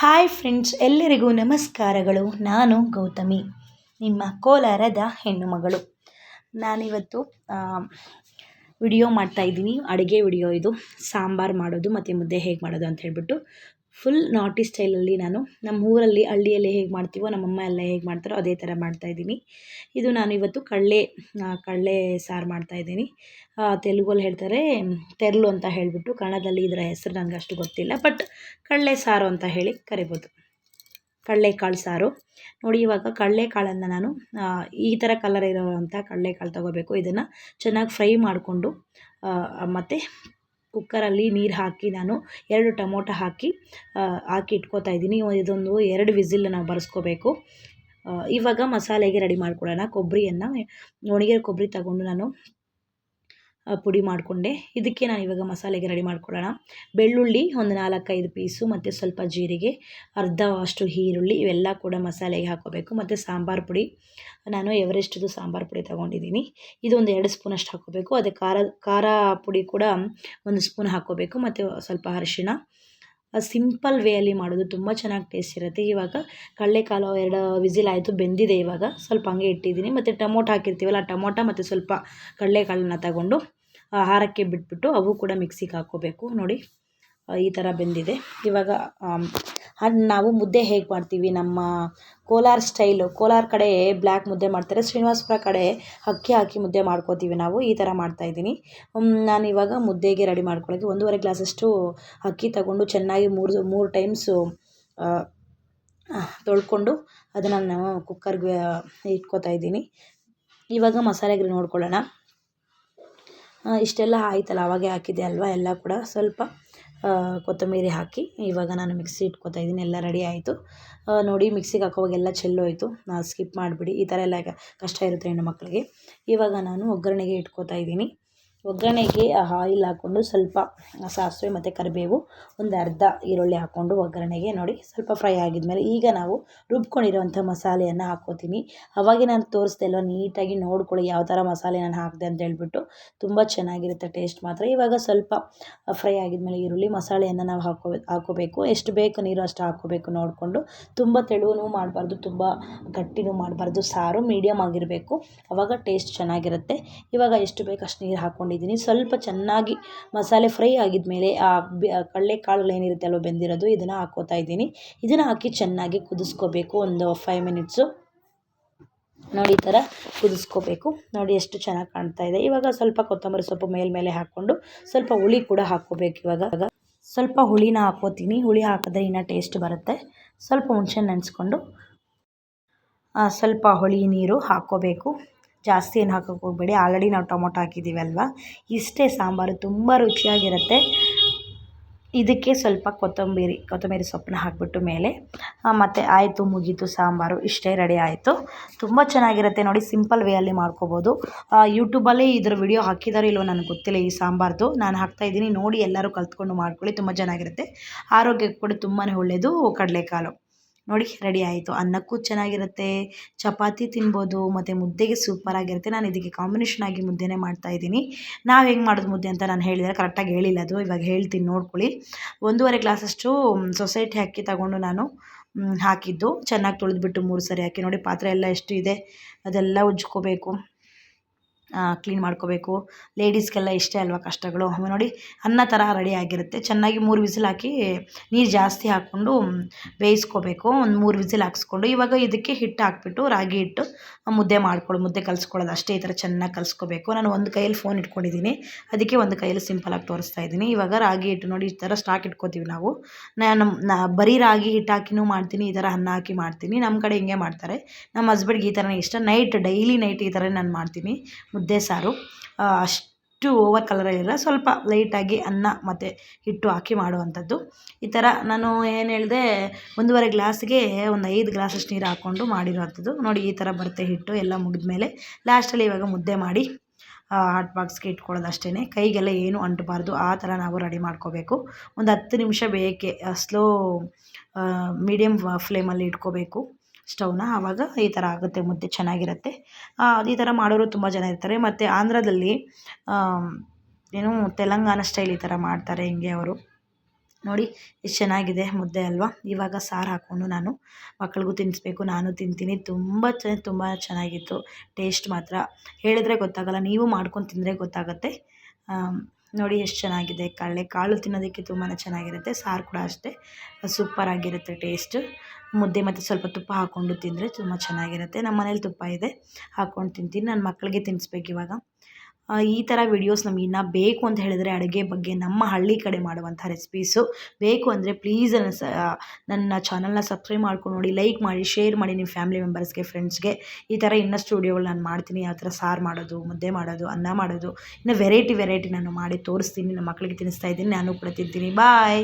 Hi friends, ಎಲ್ಲರಿಗೂ ನಮಸ್ಕಾರಗಳು. ನಾನು ಗೌತಮಿ, ನಿಮ್ಮ ಕೋಲಾರದ ಹೆಣ್ಣು ಮಗಳು. ನಾನಿವತ್ತು ವಿಡಿಯೋ ಮಾಡ್ತಾಯಿದ್ದೀನಿ ಅಡುಗೆ ವಿಡಿಯೋ ಇದು. ಸಾಂಬಾರು ಮಾಡೋದು ಮತ್ತು ಮುದ್ದೆ ಹೇಗೆ ಮಾಡೋದು ಅಂತ ಹೇಳ್ಬಿಟ್ಟು ಫುಲ್ ನಾಟಿ ಸ್ಟೈಲಲ್ಲಿ ನಾನು ನಮ್ಮ ಊರಲ್ಲಿ ಹಳ್ಳಿಯಲ್ಲಿ ಹೇಗೆ ಮಾಡ್ತೀವೋ ನಮ್ಮಮ್ಮ ಎಲ್ಲ ಹೇಗೆ ಮಾಡ್ತಾರೋ ಅದೇ ಥರ ಮಾಡ್ತಾಯಿದ್ದೀನಿ ಇದು ನಾನು ಇವತ್ತು ಕಡಲೆ ಕಡಲೆ ಸಾರು ಮಾಡ್ತಾಯಿದ್ದೀನಿ ತೆಲುಗಲ್ಲಿ ಹೇಳ್ತಾರೆ, ತೆರಲು ಅಂತ ಹೇಳಿಬಿಟ್ಟು ಕನ್ನಡದಲ್ಲಿ ಇದರ ಹೆಸರು ನನಗೆ ಅಷ್ಟು ಗೊತ್ತಿಲ್ಲ ಬಟ್ ಕಡಲೆ ಸಾರು ಅಂತ ಹೇಳಿ ಕರಿಬೋದು. ಕಡಲೆಕಾಳು ಸಾರು. ನೋಡಿ, ಇವಾಗ ಕಡಲೆಕಾಳನ್ನು ನಾನು ಈ ಥರ ಕಲರ್ ಇರೋವಂಥ ಕಡಲೆಕಾಳು ತೊಗೋಬೇಕು. ಇದನ್ನು ಚೆನ್ನಾಗಿ ಫ್ರೈ ಮಾಡಿಕೊಂಡು ಮತ್ತು ಕುಕ್ಕರಲ್ಲಿ ನೀರು ಹಾಕಿ ನಾನು ಎರಡು ಟೊಮೊಟೊ ಹಾಕಿ ಹಾಕಿ ಇಟ್ಕೋತಾ ಇದ್ದೀನಿ. ಇದೊಂದು ಎರಡು ವಿಸಿಲ್ ನಾವು ಬರೆಸ್ಕೋಬೇಕು. ಇವಾಗ ಮಸಾಲೆಗೆ ರೆಡಿ ಮಾಡ್ಕೊಳ್ಳೋಣ ಕೊಬ್ಬರಿಯನ್ನು ಒಣಗಿರೋ ಕೊಬ್ಬರಿ ತಗೊಂಡು ನಾನು ಪುಡಿ ಮಾಡಿಕೊಂಡೆ. ಇದಕ್ಕೆ ನಾನು ಇವಾಗ ಮಸಾಲೆಗೆ ರೆಡಿ ಮಾಡ್ಕೊಳ್ಳೋಣ. ಬೆಳ್ಳುಳ್ಳಿ ಒಂದು ನಾಲ್ಕೈದು ಪೀಸು, ಮತ್ತು ಸ್ವಲ್ಪ ಜೀರಿಗೆ, ಅರ್ಧ ಅಷ್ಟು ಈರುಳ್ಳಿ, ಇವೆಲ್ಲ ಕೂಡ ಮಸಾಲೆಗೆ ಹಾಕೋಬೇಕು ಮತ್ತು ಸಾಂಬಾರು ಪುಡಿ. ನಾನು ಎವರೆಸ್ಟ್ದು ಸಾಂಬಾರು ಪುಡಿ ತೊಗೊಂಡಿದ್ದೀನಿ. ಇದು ಒಂದು ಎರಡು ಸ್ಪೂನಷ್ಟು ಹಾಕೋಬೇಕು ಅದೇ ಖಾರ ಖಾರ ಪುಡಿ ಕೂಡ ಒಂದು ಸ್ಪೂನ್ ಹಾಕೋಬೇಕು ಮತ್ತು ಸ್ವಲ್ಪ ಅರಿಶಿಣ. ಸಿಂಪಲ್ ವೇಯಲ್ಲಿ ಮಾಡೋದು ತುಂಬ ಚೆನ್ನಾಗಿ ಟೇಸ್ಟ್ ಇರುತ್ತೆ. ಇವಾಗ ಕಡಲೆಕಾಲು ಎರಡು ವಿಸಿಲ್ ಆಯಿತು, ಬೆಂದಿದೆ ಇವಾಗ. ಸ್ವಲ್ಪ ಹಂಗೆ ಇಟ್ಟಿದ್ದೀನಿ. ಮತ್ತು ಟೊಮೊಟೊ ಹಾಕಿರ್ತೀವಲ್ಲ ಟೊಮೊಟೊ ಮತ್ತು ಸ್ವಲ್ಪ ಕಡಲೆಕಾಳನ್ನ ತಗೊಂಡು ಆಹಾರಕ್ಕೆ ಬಿಟ್ಬಿಟ್ಟು ಅವು ಕೂಡ ಮಿಕ್ಸಿಗೆ ಹಾಕ್ಕೋಬೇಕು. ನೋಡಿ ಈ ಥರ ಬೆಂದಿದೆ. ಇವಾಗ ನಾವು ಮುದ್ದೆ ಹೇಗೆ ಮಾಡ್ತೀವಿ? ನಮ್ಮ ಕೋಲಾರ ಸ್ಟೈಲು, ಕೋಲಾರ ಕಡೆ ಬ್ಲ್ಯಾಕ್ ಮುದ್ದೆ ಮಾಡ್ತಾರೆ, ಶ್ರೀನಿವಾಸಪುರ ಕಡೆ ಅಕ್ಕಿ ಹಾಕಿ ಮುದ್ದೆ ಮಾಡ್ಕೋತೀವಿ ನಾವು, ಈ ಥರ ಮಾಡ್ತಾಯಿದ್ದೀನಿ ನಾನು ಇವಾಗ ಮುದ್ದೆಗೆ ರೆಡಿ ಮಾಡ್ಕೊಳ್ಳೋಕೆ ಒಂದೂವರೆ ಗ್ಲಾಸಷ್ಟು ಅಕ್ಕಿ ತಗೊಂಡು ಚೆನ್ನಾಗಿ ಮೂರು ಮೂರು ಟೈಮ್ಸು ತೊಳ್ಕೊಂಡು ಅದನ್ನು ನಾನು ಕುಕ್ಕರ್ಗೆ ಇಟ್ಕೋತಾ ಇದ್ದೀನಿ. ಇವಾಗ ಮಸಾಲೆಗೆ ನೋಡ್ಕೊಳ್ಳೋಣ. ಇಷ್ಟೆಲ್ಲ ಆಯ್ತಲ್ಲ, ಅವಾಗೇ ಹಾಕಿದ್ದೆ ಅಲ್ವಾ ಎಲ್ಲ ಕೂಡ. ಸ್ವಲ್ಪ ಕೊತ್ತಂಬರಿ ಹಾಕಿ ಇವಾಗ ನಾನು ಮಿಕ್ಸಿ ಇಟ್ಕೊತಾ ಇದ್ದೀನಿ, ಎಲ್ಲ ರೆಡಿ ಆಯಿತು. ನೋಡಿ, ಮಿಕ್ಸಿಗೆ ಹಾಕೋವಾಗೆಲ್ಲ ಚೆಲ್ಲೋಯ್ತು ಸ್ಕಿಪ್ ಮಾಡಿಬಿಡಿ. ಈ ಥರ ಎಲ್ಲ ಕಷ್ಟ ಇರುತ್ತೆ ಹೆಣ್ಣು ಮಕ್ಕಳಿಗೆ. ಇವಾಗ ನಾನು ಒಗ್ಗರಣೆಗೆ ಇಟ್ಕೊತಾ ಇದ್ದೀನಿ. ಒಗ್ಗರಣೆಗೆ ಆಯಿಲ್ ಹಾಕ್ಕೊಂಡು ಸ್ವಲ್ಪ ಸಾಸಿವೆ ಮತ್ತು ಕರಿಬೇವು, ಒಂದು ಅರ್ಧ ಈರುಳ್ಳಿ ಹಾಕ್ಕೊಂಡು ಒಗ್ಗರಣೆಗೆ ನೋಡಿ, ಸ್ವಲ್ಪ ಫ್ರೈ ಆಗಿದ್ಮೇಲೆ ಈಗ ನಾವು ರುಬ್ಕೊಂಡಿರುವಂಥ ಮಸಾಲೆಯನ್ನು ಹಾಕ್ಕೋತೀನಿ. ಅವಾಗೆ ನಾನು ತೋರಿಸ್ದೆ ಅಲ್ವ, ನೀಟಾಗಿ ನೋಡ್ಕೊಳ್ಳಿ ಯಾವ ಥರ ಮಸಾಲೆ ನಾನು ಹಾಕಿದೆ ಅಂತ ಹೇಳ್ಬಿಟ್ಟು. ತುಂಬ ಚೆನ್ನಾಗಿರುತ್ತೆ, ಟೇಸ್ಟ್ ಮಾತ್ರ. ಇವಾಗ ಸ್ವಲ್ಪ ಫ್ರೈ ಆಗಿದ್ಮೇಲೆ ಈರುಳ್ಳಿ ಮಸಾಲೆಯನ್ನು ನಾವು ಹಾಕೋ ಹಾಕೋಬೇಕು ಎಷ್ಟು ಬೇಕು ನೀರು ಅಷ್ಟು ಹಾಕ್ಕೋಬೇಕು ನೋಡಿಕೊಂಡು. ತುಂಬ ತೆಳುವೂ ಮಾಡಬಾರ್ದು, ತುಂಬ ಗಟ್ಟಿನೂ ಮಾಡಬಾರ್ದು, ಸಾರು ಮೀಡಿಯಮ್ ಆಗಿರಬೇಕು. ಅವಾಗ ಟೇಸ್ಟ್ ಚೆನ್ನಾಗಿರುತ್ತೆ. ಇವಾಗ ಎಷ್ಟು ಬೇಕು ಅಷ್ಟು ನೀರು ಹಾಕ್ಕೊಂಡು ಇಟ್ಕೊಂಡಿದ್ದೀನಿ ಸ್ವಲ್ಪ ಚೆನ್ನಾಗಿ ಮಸಾಲೆ ಫ್ರೈ ಆಗಿದ ಮೇಲೆ ಆ ಕಡಲೆಕಾಳು ಏನಿರುತ್ತೆ ಅಲ್ವ ಬೆಂದಿರೋದು, ಇದನ್ನು ಹಾಕೋತಾ ಇದ್ದೀನಿ. ಇದನ್ನು ಹಾಕಿ ಚೆನ್ನಾಗಿ ಕುದಿಸ್ಕೋಬೇಕು. ಒಂದು ಫೈವ್ ಮಿನಿಟ್ಸು ನೋಡಿ, ಈ ಥರ ಕುದಿಸ್ಕೋಬೇಕು. ನೋಡಿ, ಎಷ್ಟು ಚೆನ್ನಾಗಿ ಕಾಣ್ತಾ ಇದೆ. ಇವಾಗ ಸ್ವಲ್ಪ ಕೊತ್ತಂಬರಿ ಸೊಪ್ಪು ಮೇಲ್ಮೇಲೆ ಹಾಕ್ಕೊಂಡು ಸ್ವಲ್ಪ ಹುಳಿ ಕೂಡ ಹಾಕ್ಕೋಬೇಕು ಇವಾಗ. ಸ್ವಲ್ಪ ಹುಳಿನ ಹಾಕೋತೀನಿ. ಹುಳಿ ಹಾಕಿದ್ರೆ ಇನ್ನೂ ಟೇಸ್ಟ್ ಬರುತ್ತೆ. ಸ್ವಲ್ಪ ಹುಣಸೆ ನೆನೆಸ್ಕೊಂಡು ಸ್ವಲ್ಪ ಹುಳಿ, ನೀರು ಹಾಕ್ಕೋಬೇಕು. ಜಾಸ್ತಿ ಏನು ಹಾಕೋಕ್ಕೆ ಹೋಗಬೇಡಿ. ಆಲ್ರೆಡಿ ನಾವು ಟೊಮೊಟೊ ಹಾಕಿದ್ದೀವಿ ಇಷ್ಟೇ ಸಾಂಬಾರು, ತುಂಬ ರುಚಿಯಾಗಿರುತ್ತೆ. ಇದಕ್ಕೆ ಸ್ವಲ್ಪ ಕೊತ್ತಂಬರಿ ಕೊತ್ತಂಬರಿ ಸೊಪ್ಪನ್ನ ಹಾಕಿಬಿಟ್ಟು ಮೇಲೆ ಮತ್ತು ಆಯಿತು, ಮುಗೀತು ಸಾಂಬಾರು. ಇಷ್ಟೇ ರೆಡಿ ಆಯಿತು. ತುಂಬ ಚೆನ್ನಾಗಿರುತ್ತೆ ನೋಡಿ, ಸಿಂಪಲ್ ವೇಯಲ್ಲಿ ಮಾಡ್ಕೋಬೋದು. ಯೂಟ್ಯೂಬಲ್ಲಿ ಇದ್ರ ವಿಡಿಯೋ ಹಾಕಿದಾರೋ ಇಲ್ಲವೋ ನನಗೆ ಗೊತ್ತಿಲ್ಲ ಈ ಸಾಂಬಾರ್ದು. ನಾನು ಹಾಕ್ತಾಯಿದ್ದೀನಿ ನೋಡಿ ಎಲ್ಲರೂ ಕಲ್ತ್ಕೊಂಡು ಮಾಡ್ಕೊಳ್ಳಿ, ತುಂಬ ಚೆನ್ನಾಗಿರುತ್ತೆ. ಆರೋಗ್ಯಕ್ಕೆ ಕೂಡ ತುಂಬಾ ಒಳ್ಳೆಯದು ಕಡಲೆಕಾಳು. ನೋಡಿ, ರೆಡಿ ಆಯಿತು. ಅನ್ನಕ್ಕೂ ಚೆನ್ನಾಗಿರುತ್ತೆ. ಚಪಾತಿ ತಿನ್ಬೋದು, ಮತ್ತು ಮುದ್ದೆಗೆ ಸೂಪರಾಗಿರುತ್ತೆ ನಾನು ಇದಕ್ಕೆ ಕಾಂಬಿನೇಷನ್ ಆಗಿ ಮುದ್ದೆನೇ ಮಾಡ್ತಾಯಿದ್ದೀನಿ ನಾವು ಹೆಂಗೆ ಮಾಡೋದು ಮುದ್ದೆ ಅಂತ ನಾನು ಹೇಳಿದರೆ ಕರೆಕ್ಟಾಗಿ ಹೇಳಿಲ್ಲ ಅದು. ಇವಾಗ ಹೇಳ್ತೀನಿ, ನೋಡ್ಕೊಳ್ಳಿ. ಒಂದೂವರೆ ಗ್ಲಾಸಷ್ಟು ಸೊಸೈಟಿ ಹಾಕಿ ತಗೊಂಡು ನಾನು ಹಾಕಿದ್ದು. ಚೆನ್ನಾಗಿ ತೊಳೆದ್ಬಿಟ್ಟು ಮೂರು ಸರಿ ಹಾಕಿ ನೋಡಿ, ಪಾತ್ರೆ ಎಲ್ಲ ಎಷ್ಟು ಇದೆ ಅದೆಲ್ಲ ಉಜ್ಕೋಬೇಕು. ಕ್ಲೀನ್ ಮಾಡ್ಕೋಬೇಕು. ಲೇಡೀಸ್ಗೆಲ್ಲ ಇಷ್ಟೇ ಅಲ್ವಾ ಕಷ್ಟಗಳು? ನೋಡಿ, ಅನ್ನ ಥರ ರೆಡಿ ಆಗಿರುತ್ತೆ. ಚೆನ್ನಾಗಿ ಮೂರು ವಿಸಿಲ್ ಹಾಕಿ ನೀರು ಜಾಸ್ತಿ ಹಾಕ್ಕೊಂಡು ಬೇಯಿಸ್ಕೋಬೇಕು. ಒಂದು ಮೂರು ವಿಸಿಲ್ ಹಾಕ್ಸ್ಕೊಂಡು ಇವಾಗ ಇದಕ್ಕೆ ಹಿಟ್ಟು ಹಾಕ್ಬಿಟ್ಟು ರಾಗಿ ಹಿಟ್ಟು ಮುದ್ದೆ ಮಾಡ್ಕೊಳ್ಳೋದು, ಮುದ್ದೆ ಕಲಿಸ್ಕೊಳ್ಳೋದು. ಅಷ್ಟೇ ಈ ಥರ ಚೆನ್ನಾಗಿ ಕಲಿಸ್ಕೋಬೇಕು. ನಾನು ಒಂದು ಕೈಯಲ್ಲಿ ಫೋನ್ ಇಟ್ಕೊಂಡಿದ್ದೀನಿ. ಅದಕ್ಕೆ ಒಂದು ಕೈಯಲ್ಲಿ ಸಿಂಪಲಾಗಿ ತೋರಿಸ್ತಾ ಇದ್ದೀನಿ. ಇವಾಗ ರಾಗಿ ಹಿಟ್ಟು ನೋಡಿ, ಈ ಥರ ಸ್ಟಾಕ್ ಇಟ್ಕೋತೀವಿ ನಾವು. ನಾನು ಬರೀ ರಾಗಿ ಹಿಟ್ಟು ಹಾಕಿನೂ ಮಾಡ್ತೀನಿ, ಈ ಥರ ಅನ್ನ ಹಾಕಿ ಮಾಡ್ತೀನಿ. ನಮ್ಮ ಕಡೆ ಹಿಂಗೆ ಮಾಡ್ತಾರೆ. ನಮ್ಮ ಹಸ್ಬೆಂಡ್ಗೆ ಈ ಥರನೇ ಇಷ್ಟ. ನೈಟ್ ಡೈಲಿ ನೈಟ್ ಈ ಥರ ನಾನು ಮಾಡ್ತೀನಿ. ಮುದ್ದೆ ಸಾರು. ಅಷ್ಟು ಓವರ್ ಆಗಿರಲ್ಲ ಸ್ವಲ್ಪ ಲೈಟಾಗಿ ಅನ್ನ ಮತ್ತು ಹಿಟ್ಟು ಹಾಕಿ ಮಾಡುವಂಥದ್ದು. ಈ ಥರ ನಾನು ಏನು ಹೇಳಿದೆ, ಒಂದೂವರೆ ಗ್ಲಾಸ್ಗೆ ಒಂದು ಐದು ಗ್ಲಾಸಷ್ಟು ನೀರು ಹಾಕ್ಕೊಂಡು ಮಾಡಿರೋವಂಥದ್ದು. ನೋಡಿ ಈ ಥರ ಬರುತ್ತೆ ಹಿಟ್ಟು ಎಲ್ಲ ಮುಗಿದ ಮೇಲೆ ಲಾಸ್ಟಲ್ಲಿ ಇವಾಗ ಮುದ್ದೆ ಮಾಡಿ ಹಾಟ್ ಬಾಕ್ಸ್ಗೆ ಇಟ್ಕೊಳ್ಳೋದು ಅಷ್ಟೇ ಕೈಗೆಲ್ಲ ಏನು ಅಂಟಬಾರ್ದು, ಆ ಥರ ನಾವು ರೆಡಿ ಮಾಡ್ಕೋಬೇಕು. ಒಂದು ಹತ್ತು ನಿಮಿಷ ಬೇಕೆ ಸ್ಲೋ ಮೀಡಿಯಮ್ ಫ್ಲೇಮಲ್ಲಿ ಇಟ್ಕೋಬೇಕು. ಸ್ಟವ್ನ ಆವಾಗ ಈ ಥರ ಆಗುತ್ತೆ, ಮುದ್ದೆ ಚೆನ್ನಾಗಿರುತ್ತೆ. ಈ ಥರ ಮಾಡೋರು ತುಂಬ ಜನ ಇರ್ತಾರೆ. ಮತ್ತು ಆಂಧ್ರದಲ್ಲಿ ಏನು ತೆಲಂಗಾಣ ಸ್ಟೈಲ್ ಈ ಥರ ಮಾಡ್ತಾರೆ ಹಿಂಗೆ ಅವರು. ನೋಡಿ ಎಷ್ಟು ಚೆನ್ನಾಗಿದೆ ಮುದ್ದೆ ಅಲ್ವಾ? ಇವಾಗ ಸಾರು ಹಾಕ್ಕೊಂಡು ನಾನು ಮಕ್ಕಳಿಗೂ ತಿನ್ನಿಸ್ಬೇಕು, ನಾನು ತಿಂತೀನಿ. ತುಂಬ ಚ, ತುಂಬ ಚೆನ್ನಾಗಿತ್ತು. ಟೇಸ್ಟ್ ಮಾತ್ರ. ಹೇಳಿದ್ರೆ ಗೊತ್ತಾಗಲ್ಲ, ನೀವು ಮಾಡ್ಕೊಂಡು ತಿಂದರೆ ಗೊತ್ತಾಗುತ್ತೆ. ನೋಡಿ ಎಷ್ಟು ಚೆನ್ನಾಗಿದೆ. ಕಡಲೆ ಕಾಳು ತಿನ್ನೋದಕ್ಕೆ ತುಂಬಾ ಚೆನ್ನಾಗಿರುತ್ತೆ. ಸಾರು ಕೂಡ ಅಷ್ಟೇ. ಸೂಪರಾಗಿರುತ್ತೆ ಟೇಸ್ಟ್. ಮುದ್ದೆ ಮತ್ತು ಸ್ವಲ್ಪ ತುಪ್ಪ ಹಾಕ್ಕೊಂಡು ತಿಂದರೆ ತುಂಬ ಚೆನ್ನಾಗಿರುತ್ತೆ. ನಮ್ಮ ಮನೇಲಿ ತುಪ್ಪ ಇದೆ. ಹಾಕ್ಕೊಂಡು ತಿಂತೀನಿ. ನನ್ನ ಮಕ್ಕಳಿಗೆ ತಿನ್ನಿಸ್ಬೇಕು ಇವಾಗ. ಈ ಥರ ವಿಡಿಯೋಸ್ ನಮ್ಗೆ ಇನ್ನೂ ಬೇಕು ಅಂತ ಹೇಳಿದ್ರೆ ಅಡುಗೆ ಬಗ್ಗೆ ನಮ್ಮ ಹಳ್ಳಿ ಕಡೆ ಮಾಡುವಂಥ ರೆಸಿಪೀಸು ಬೇಕು ಅಂದರೆ ಪ್ಲೀಸ್ ನನ್ನ ಸ ನನ್ನ ಚಾನಲ್ನ ಸಬ್ಸ್ಕ್ರೈಬ್ ಮಾಡ್ಕೊಂಡು ನೋಡಿ ಲೈಕ್ ಮಾಡಿ ಶೇರ್ ಮಾಡಿ ನಿಮ್ಮ ಫ್ಯಾಮಿಲಿ ಮೆಂಬರ್ಸ್ಗೆ ಫ್ರೆಂಡ್ಸ್ಗೆ ಈ ಥರ ಇನ್ನಷ್ಟು ವಿಡಿಯೋಗಳು ನಾನು ಮಾಡ್ತೀನಿ. ಯಾವ ಥರ ಸಾರು ಮಾಡೋದು, ಮುದ್ದೆ ಮಾಡೋದು, ಅನ್ನ ಮಾಡೋದು, ಇನ್ನು ವೆರೈಟಿ ವೆರೈಟಿ ನಾನು ಮಾಡಿ ತೋರಿಸ್ತೀನಿ, ನಮ್ಮ ಮಕ್ಕಳಿಗೆ ತಿನ್ನಿಸ್ತಾ ಇದ್ದೀನಿ, ನಾನು ಕೂಡ ತಿಂತೀನಿ. ಬಾಯ್